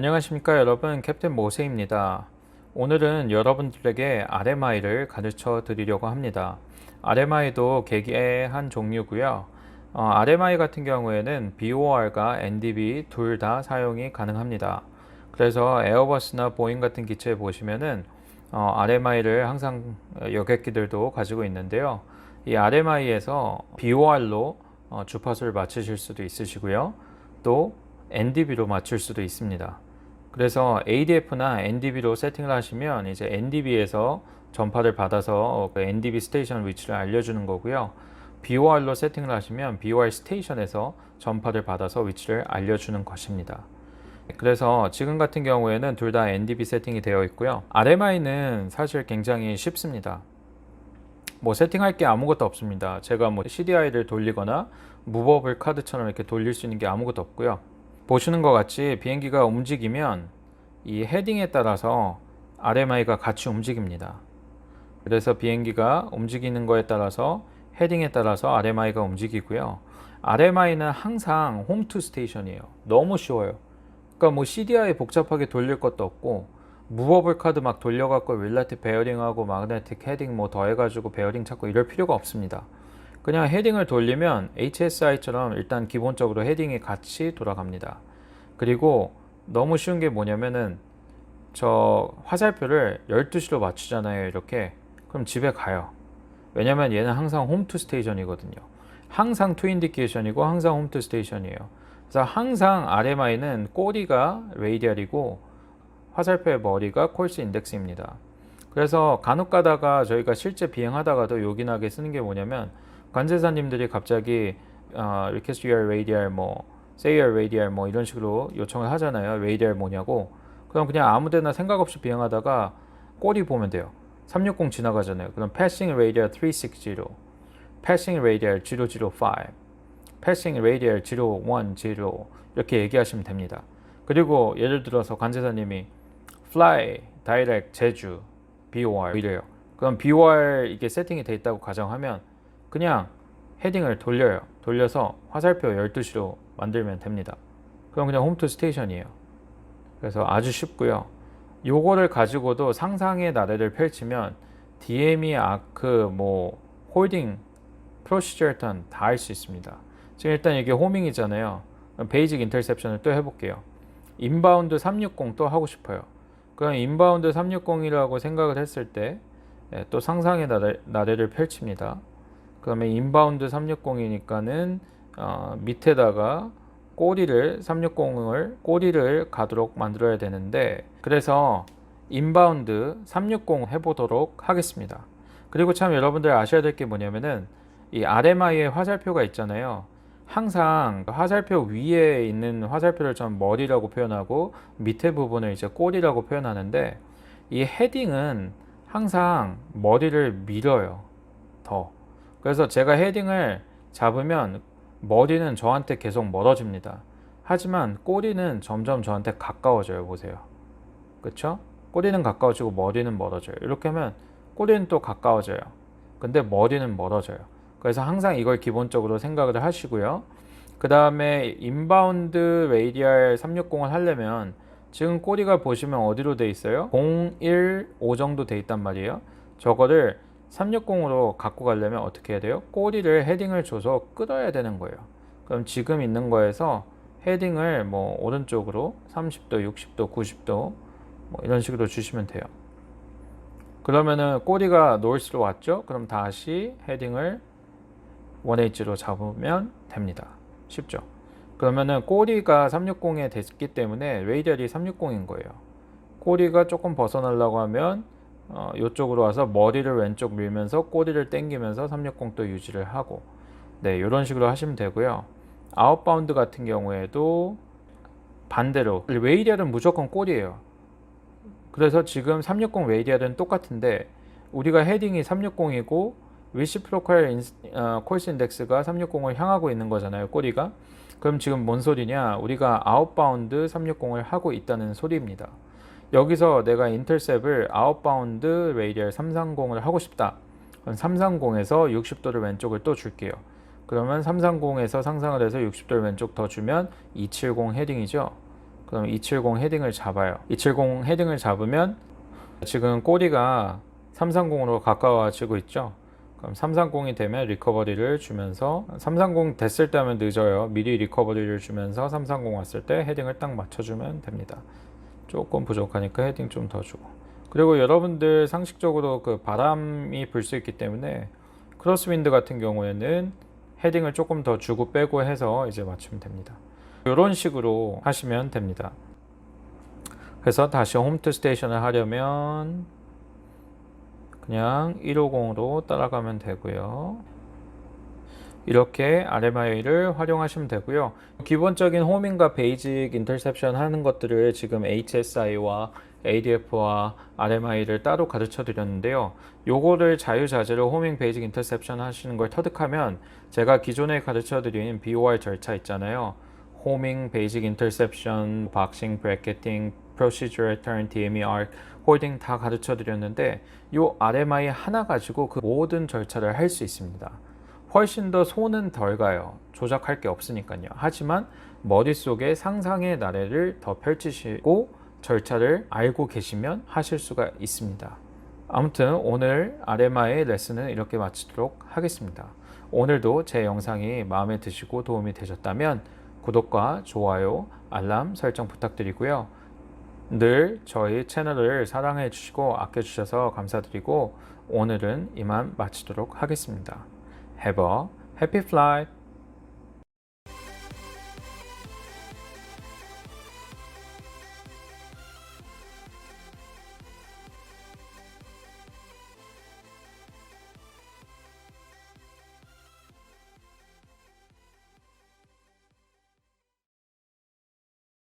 안녕하십니까 여러분 캡틴 모세입니다. 오늘은 여러분들에게 RMI를 가르쳐 드리려고 합니다. RMI도 계기의 한 종류고요. 어, RMI 같은 경우에는 BOR과 NDB 둘 다 사용이 가능합니다. 그래서 에어버스나 보잉 같은 기체에 보시면은 어, RMI를 항상 여객기들도 가지고 있는데요. 이 RMI에서 BOR로 어, 주파수를 맞추실 수도 있으시고요. 또 NDB로 맞출 수도 있습니다. 그래서 ADF나 NDB로 세팅을 하시면 이제 NDB에서 전파를 받아서 그 NDB 스테이션 위치를 알려주는 거고요. BOR로 세팅을 하시면 BOR 스테이션에서 전파를 받아서 위치를 알려주는 것입니다. 그래서 지금 같은 경우에는 둘 다 NDB 세팅이 되어 있고요. RMI는 사실 굉장히 쉽습니다. 뭐 세팅할 게 아무것도 없습니다. 제가 뭐 CDI를 돌리거나 무버블 카드처럼 이렇게 돌릴 수 있는 게 아무것도 없고요. 보시는 것 같이 비행기가 움직이면 이 헤딩에 따라서 RMI가 같이 움직입니다. 그래서 비행기가 움직이는 거에 따라서 헤딩에 따라서 RMI가 움직이고요. RMI는 항상 홈 투 스테이션이에요. 너무 쉬워요. 그러니까 뭐 CDI 복잡하게 돌릴 것도 없고 무버블 카드 막 돌려갖고 윌라틱 베어링하고 마그네틱 헤딩 뭐 더해가지고 베어링 찾고 이럴 필요가 없습니다. 그냥 헤딩을 돌리면 HSI처럼 일단 기본적으로 헤딩이 같이 돌아갑니다. 그리고 너무 쉬운 게 뭐냐면은 저 화살표를 12시로 맞추잖아요. 이렇게. 그럼 집에 가요. 왜냐면 얘는 항상 홈투 스테이션이거든요. 항상 투 인디케이션이고 항상 홈투 스테이션이에요. 그래서 항상 RMI는 꼬리가 레이디얼이고 화살표의 머리가 콜스 인덱스입니다. 그래서 간혹 가다가 저희가 실제 비행하다가도 요긴하게 쓰는 게 뭐냐면 관제사님들이 갑자기 어, request your radial 뭐 say your radial 뭐 이런 식으로 요청을 하잖아요. radial 뭐냐고. 그럼 그냥 아무데나 생각 없이 비행하다가 꼬리 보면 돼요. 360 지나가잖아요. 그럼 passing radial 360, passing radial 005, passing radial 010 이렇게 얘기하시면 됩니다. 그리고 예를 들어서 관제사님이 fly direct 제주 BOR 이래요. 그럼 BOR 이게 세팅이 돼 있다고 가정하면 그냥 헤딩을 돌려요. 돌려서 화살표 12시로 만들면 됩니다. 그럼 그냥 홈 투 스테이션이에요. 그래서 아주 쉽고요. 요거를 가지고도 상상의 나래를 펼치면 DME, 아크, 뭐 홀딩, 프로시저 턴 다 할 수 있습니다. 지금 일단 이게 호밍이잖아요. 베이직 인터셉션을 또 해볼게요. 인바운드 360 또 하고 싶어요. 그럼 인바운드 360이라고 생각을 했을 때 또 상상의 나래, 나래를 펼칩니다. 그러면 인바운드 360이니까는 어, 밑에다가 꼬리를 360을 꼬리를 가도록 만들어야 되는데 그래서 인바운드 360 해보도록 하겠습니다. 그리고 참 여러분들 아셔야 될 게 뭐냐면은 이 RMI의 화살표가 있잖아요. 항상 화살표 위에 있는 화살표를 전 머리라고 표현하고 밑에 부분을 이제 꼬리라고 표현하는데 이 헤딩은 항상 머리를 밀어요. 더. 그래서 제가 헤딩을 잡으면 머리는 저한테 계속 멀어집니다. 하지만 꼬리는 점점 저한테 가까워져요. 보세요. 그쵸? 꼬리는 가까워지고 머리는 멀어져요. 이렇게 하면 꼬리는 또 가까워져요. 근데 머리는 멀어져요. 그래서 항상 이걸 기본적으로 생각을 하시고요. 그 다음에 인바운드 레이디얼 360을 하려면 지금 꼬리가 보시면 어디로 돼 있어요? 015 정도 돼 있단 말이에요. 저거를 360으로 갖고 가려면 어떻게 해야 돼요? 꼬리를 헤딩을 줘서 끌어야 되는 거예요. 그럼 지금 있는 거에서 헤딩을 뭐 오른쪽으로 30도, 60도, 90도 뭐 이런 식으로 주시면 돼요. 그러면은 꼬리가 노스로 왔죠? 그럼 다시 헤딩을 1H로 잡으면 됩니다. 쉽죠? 그러면은 꼬리가 360에 됐기 때문에 레이디얼이 360인 거예요. 꼬리가 조금 벗어나려고 하면 어, 이쪽으로 와서 머리를 왼쪽 밀면서 꼬리를 당기면서 360도 유지를 하고 네 이런 식으로 하시면 되고요. 아웃바운드 같은 경우에도 반대로 레이디얼은 무조건 꼬리예요. 그래서 지금 360 레이디얼은 똑같은데 우리가 헤딩이 360이고 위시 프로컬 어, 콜스 인덱스가 360을 향하고 있는 거잖아요. 꼬리가. 그럼 지금 뭔 소리냐? 우리가 아웃바운드 360을 하고 있다는 소리입니다. 여기서 내가 인터셉을 아웃바운드 레이디얼 330을 하고 싶다. 그럼 330에서 60도를 왼쪽을 또 줄게요. 그러면 330에서 상상을 해서 60도를 왼쪽 더 주면 270 헤딩이죠. 그럼 270 헤딩을 잡아요. 270 헤딩을 잡으면 지금 꼬리가 330으로 가까워지고 있죠. 그럼 330이 되면 리커버리를 주면서 330 됐을 때 하면 늦어요. 미리 리커버리를 주면서 330 왔을 때 헤딩을 딱 맞춰주면 됩니다. 조금 부족하니까 헤딩 좀 더 주고. 그리고 여러분들 상식적으로 그 바람이 불 수 있기 때문에 크로스윈드 같은 경우에는 헤딩을 조금 더 주고 빼고 해서 이제 맞추면 됩니다. 이런 식으로 하시면 됩니다. 그래서 다시 홈트 스테이션을 하려면 그냥 150으로 따라가면 되고요. 이렇게 RMI를 활용하시면 되고요. 기본적인 호밍과 베이직 인터셉션 하는 것들을 지금 HSI와 ADF와 RMI를 따로 가르쳐 드렸는데요. 요거를 자유자재로 호밍 베이직 인터셉션 하시는 걸 터득하면 제가 기존에 가르쳐 드린 BOR 절차 있잖아요. 호밍 베이직 인터셉션, 박싱, 브래켓팅, 프로시저럴 턴, DMER, 홀딩 다 가르쳐 드렸는데 요 RMI 하나 가지고 그 모든 절차를 할 수 있습니다. 훨씬 더 손은 덜 가요. 조작할 게 없으니까요. 하지만 머릿속에 상상의 나래를 더 펼치시고 절차를 알고 계시면 하실 수가 있습니다. 아무튼 오늘 RMI 레슨은 이렇게 마치도록 하겠습니다. 오늘도 제 영상이 마음에 드시고 도움이 되셨다면 구독과 좋아요, 알람 설정 부탁드리고요. 늘 저희 채널을 사랑해 주시고 아껴 주셔서 감사드리고 오늘은 이만 마치도록 하겠습니다. Have a happy flight.